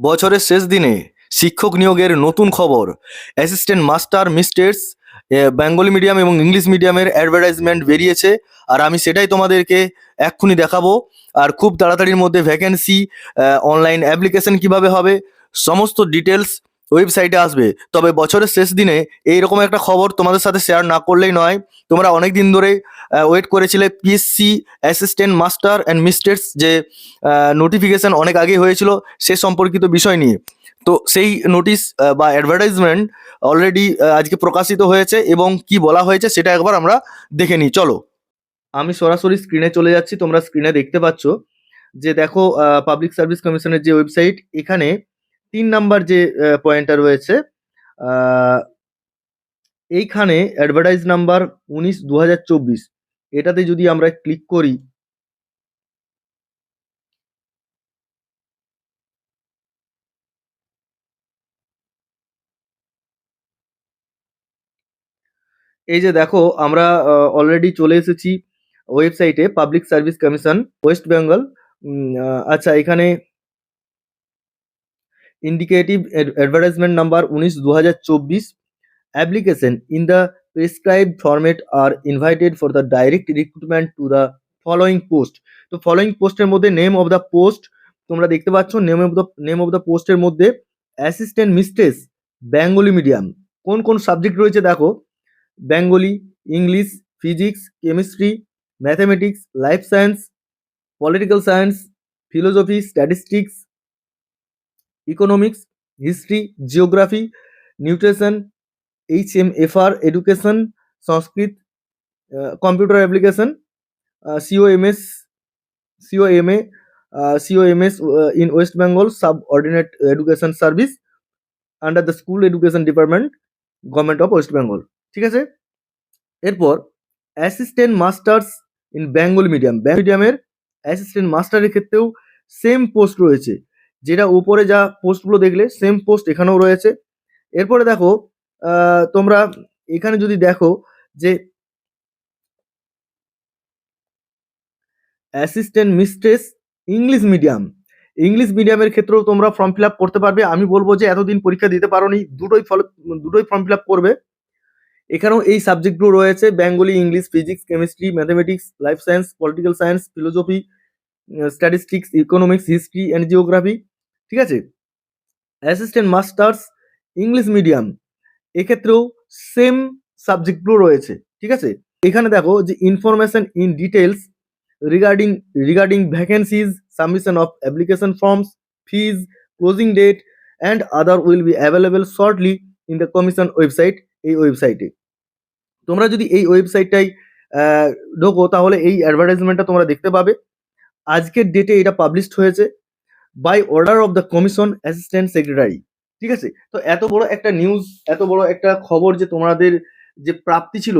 বছরের শেষ দিনে শিক্ষক নিয়োগের নতুন খবর। Assistant master mistress Bengali medium এবং ইংলিশ মিডিয়ামের অ্যাডভার্টাইজমেন্ট বেরিয়েছে। আর আমি সেটাই তোমাদেরকে এক্ষুনি দেখাবো। আর খুব তাড়াতাড়ির মধ্যে ভ্যাকেন্সি অনলাইন অ্যাপ্লিকেশন কীভাবে হবে, সমস্ত ডিটেলস ওয়েবসাইটে আসবে। তবে বছরের শেষ দিনে এইরকম একটা খবর তোমাদের সাথে শেয়ার না করলেই নয়। তোমরা অনেক দিন ধরে ওয়েট করেছিলে PSC assistant master and mistress যে নোটিফিকেশন অনেক আগে হয়েছিল সে সম্পর্কিত বিষয় নিয়ে। তো সেই নোটিশ বা অ্যাডভার্টাইজমেন্ট অলরেডি আজকে প্রকাশিত হয়েছে এবং কি বলা হয়েছে সেটা একবার আমরা দেখে নিই। চলো। আমি সরাসরি স্ক্রিনে চলে যাচ্ছি, তোমরা স্ক্রিনে দেখতে পাচ্ছ যে দেখো পাবলিক সার্ভিস কমিশনের যে ওয়েবসাইট এখানে তিন নাম্বার যে পয়েন্টটা রয়েছে এইখানে অ্যাডভার্টাইজ নাম্বার উনিশ দু এটাতে যদি আমরা ক্লিক করি, এই যে দেখো, আমরা অলরেডি চলে এসেছি ওয়েবসাইটে public service commission West Bengal আচ্ছা এখানে ইন্ডিকেটিভ অ্যাডভার্টাইজমেন্ট নাম্বার উনিশ দু হাজার চব্বিশ। Application in the prescribe format R invited for the direct recruitment to the following post তো ফলোয়িং পোস্টের মধ্যে নেম অফ দ্য পোস্ট তোমরা দেখতে পাচ্ছ name of the name of the পোস্টের মধ্যে অ্যাসিস্ট্যান্ট মিস্ট্রেস বেঙ্গলি মিডিয়াম কোন কোন সাবজেক্ট রয়েছে দেখো? Bengali English physics chemistry mathematics life science political science philosophy statistics economics history geography nutrition H M F R education Sanskrit computer application C O M S C O M A C O M S in West Bengal subordinate education service under the school education department government of West Bengal ঠিক আছে? এরপর assistant masters in Bengal medium মিডিয়ামের assistant মাস্টারের ক্ষেত্রেও same post রয়েছে। যেটা উপরে যা পোস্টগুলো দেখলে সেম পোস্ট এখানেও রয়েছে। এরপরে দেখো তোমরা এখানে যদি দেখো যে assistant mistress English medium English মিডিয়ামের ক্ষেত্রেও তোমরা ফর্ম ফিল করতে পারবে। আমি বলব যে এতদিন পরীক্ষা দিতে পারোনি, দুটোই ফল, দুটোই ফর্ম ফিল করবে। এখানেও এই সাবজেক্টগুলো রয়েছে Bengali English physics chemistry mathematics life science political science philosophy statistics economics history and geography ঠিক আছে? অ্যাসিস্ট্যান্ট মাস্টার্স ইংলিশ মিডিয়াম এক্ষেত্রেও সেম সাবজেক্টগুলো রয়েছে, ঠিক আছে? এখানে দেখো যে information in details regarding regarding vacancies submission of application forms fees closing date and other will be available shortly in the commission website এই ওয়েবসাইটে তোমরা যদি এই ওয়েবসাইটটাই ঢোকো, তাহলে এই অ্যাডভার্টাইজমেন্টটা তোমরা দেখতে পাবে। আজকের ডেটে এটা পাবলিশড হয়েছে। By order of the commission assistant secretary ঠিক আছে? তো এত বড় একটা নিউজ এত বড় একটা খবর যে তোমাদের যে প্রাপ্তি ছিল,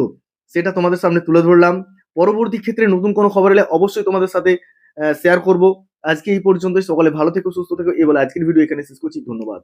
সেটা তোমাদের সামনে তুলে ধরলাম। পরবর্তী ক্ষেত্রে নতুন কোনো খবর এলে অবশ্যই তোমাদের সাথে শেয়ার করব। আজকে এই পর্যন্ত সকলে ভালো থেকো, সুস্থ থেকো। এবার আজকের ভিডিও এখানে শেষ করছি। ধন্যবাদ।